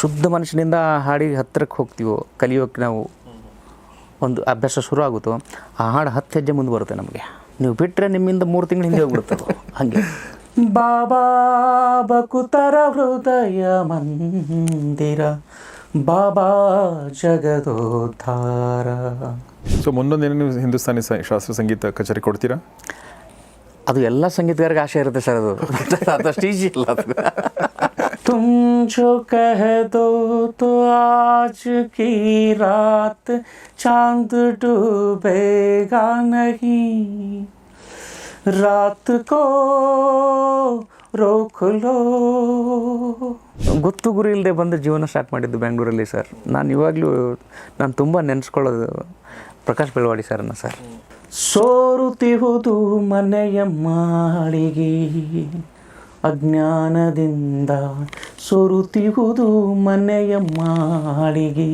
ಶುದ್ಧ ಮನುಷ್ಯನಿಂದ ಆ ಹಾಡಿಗೆ ಹತ್ತಿರಕ್ಕೆ ಹೋಗ್ತೀವೋ ಕಲಿಯೋಕ್ಕೆ ನಾವು ಒಂದು ಅಭ್ಯಾಸ ಶುರು ಆಗುತ್ತೋ ಆ ಹಾಡು ಹತ್ತು ಹೆಜ್ಜೆ ಮುಂದೆ ಬರುತ್ತೆ ನಮಗೆ. ನೀವು ಬಿಟ್ಟರೆ ನಿಮ್ಮಿಂದ ಮೂರು ತಿಂಗಳು ಹಿಂದೆ ಹೋಗ್ಬಿಡುತ್ತೆ ಹಾಗೆ. ಬಾಬಾ ಬಕುತರ ಹೃದಯ ಮಂದಿರ ಬಾಬಾ ಜಗದೋದ್ಧಾರ. ಸೊ ಮುಂದೊಂದು ಏನು ನೀವು ಹಿಂದೂಸ್ತಾನಿ ಶಾಸ್ತ್ರ ಶಾಸ್ತ್ರೀಯ ಸಂಗೀತ ಕಚೇರಿ ಕೊಡ್ತೀರಾ? ಅದು ಎಲ್ಲ ಸಂಗೀತಗಾರಿಗೆ ಆಸೆ ಇರುತ್ತೆ ಸರ್ ಅದು. ಅದಷ್ಟು ಈಜಿ ಇಲ್ಲ ಅದು. तुम जो कह दो तो आज की रात चांद डूबेगा नहीं रात को ರೋಕ್ ಲೋ ಗೊತ್ತು ಗುರಿ ಇಲ್ಲದೆ ಬಂದು ಜೀವನ ಸ್ಟಾರ್ಟ್ ಮಾಡಿದ್ದು ಬೆಂಗಳೂರಲ್ಲಿ ಸರ್ ನಾನು ಇವಾಗಲೂ ನಾನು ತುಂಬ ನೆನೆಸ್ಕೊಳ್ಳೋದು ಪ್ರಕಾಶ್ ಬೆಳವಾಡಿ ಸರ್ನ ಸರ್ ಸೋರುತ್ತಿಹುದು ಮನೆಯ ಮಾಳಿಗೆ ಅಜ್ಞಾನದಿಂದ ಸೊರುತಿಹುದು ಮನೆಯ ಮಾಳಿಗೆ.